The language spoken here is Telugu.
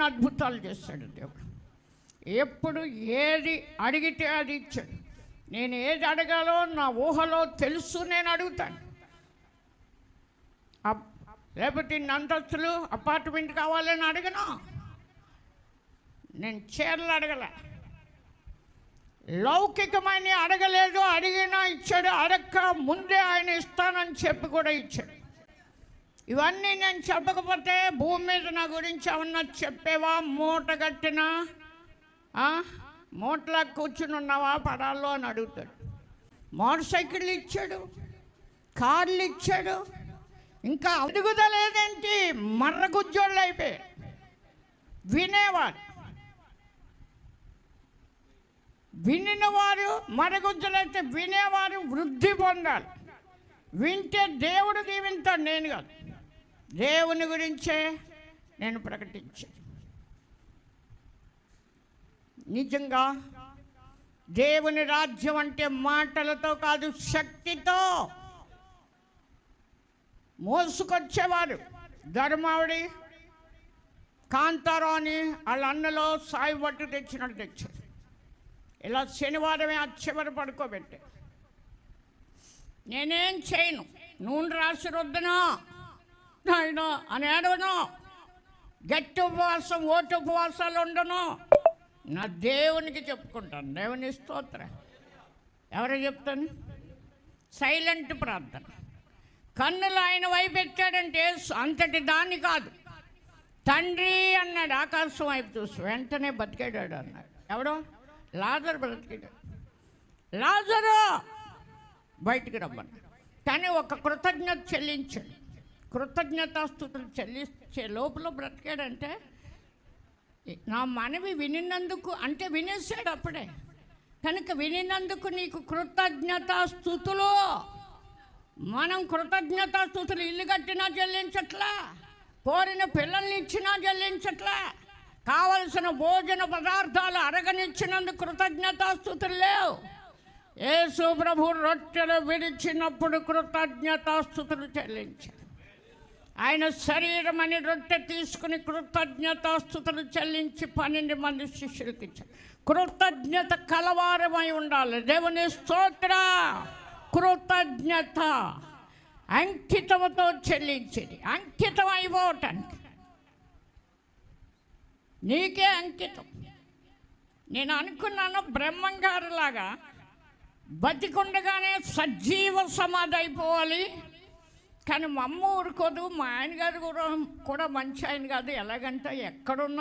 అద్భుతాలు చేస్తాడు దేవుడు. ఎప్పుడు ఏది అడిగితే అది ఇచ్చాడు. నేను ఏది అడగాలో నా ఊహలో తెలుసు నేను అడుగుతాను. లేకపోతే ఇన్ని అంతస్తులు అపార్ట్మెంట్ కావాలని అడగను. నేను చీరలు అడగల. లౌకికమైన అడగలేదు అడిగినా ఇచ్చాడు. అడక్క ముందే ఆయన ఇస్తానని చెప్పి కూడా ఇచ్చాడు. ఇవన్నీ నేను చెప్పకపోతే భూమి మీద నా గురించి ఏమన్నా చెప్పేవా? మూట కట్టినా? మూటలా కూర్చుని ఉన్నావా? పడాల్లో అని అడుగుతాడు. మోటార్ సైకిళ్ళు ఇచ్చాడు. కార్లు ఇచ్చాడు. ఇంకా అడుగుదలేదేంటి మర్రగుజ్జోళ్ళు అయిపోయారు వినేవారు. వినిన వారు మరగుజ్జలైతే వినేవారు వృద్ధి పొందాలి. వింటే దేవుడు దీవింతాడు నేను కాదు. దేవుని గురించే నేను ప్రకటించాను. నిజంగా దేవుని రాజ్యం అంటే మాటలతో కాదు శక్తితో మోసుకొచ్చేవారు. ధర్మావిడి కాంతారావు అని వాళ్ళ అన్నలో సాయి పట్టు తెచ్చినట్టు తెచ్చారు. ఇలా శనివారమే ఆ చివరి పడుకోబెట్టే నేనేం చేయను. నూనె రాసి రుద్దను? నాయన అని ఏడవను గట్టి ఉపవాసం ఓటు ఉపవాసాలు ఉండను. నా దేవునికి చెప్పుకుంటాను. దేవుని స్తోత్ర. ఎవరు చెప్తాను? సైలెంట్ ప్రార్థన. కన్నులు ఆయన వైపు అంతటి దాన్ని కాదు. తండ్రి అన్నాడు ఆకాశం వైపు చూసి వెంటనే బతికాడాడు అన్నాడు. ఎవడో? లాజర్ బ్రతికాడు లాజరు బయటికి రమ్మన్నాడు. కానీ ఒక కృతజ్ఞత చెల్లించాడు. కృతజ్ఞతాస్థుతులు చెల్లించే లోపల బ్రతికాడంటే నా మనవి వినినందుకు అంటే వినేసాడు అప్పుడే. కనుక వినినందుకు నీకు కృతజ్ఞతాస్థుతులు మనం కృతజ్ఞతాస్థుతులు ఇల్లు కట్టినా చెల్లించట్లా కోరిన పిల్లల్ని ఇచ్చినా చెల్లించట్లా కావలసిన భోజన పదార్థాలు అరగనిచ్చినందుకు కృతజ్ఞతాస్థుతులు లేవు. యేసు ప్రభు రొట్టెలు విడిచినప్పుడు కృతజ్ఞతాస్థుతులు చెల్లించారు ఆయన శరీరం అని రొట్టె తీసుకుని కృతజ్ఞతాస్థుతులు చెల్లించి పన్నెండు మంది శిష్యులకి ఇచ్చారు. కృతజ్ఞత కలవారమై ఉండాలి. దేవుని స్తోత్ర. కృతజ్ఞత. అంకితముతో చెల్లించేది. అంకితం అయిపోవటానికి. నీకే అంకితం. నేను అనుకున్నాను బ్రహ్మంగారులాగా బతికుండగానే సజీవ సమాధి అయిపోవాలి. కానీ మా అమ్మ ఊరుకోదు మా ఆయన గారు కూడా కూడా మంచి ఆయన కాదు. ఎలాగంటే ఎక్కడున్నా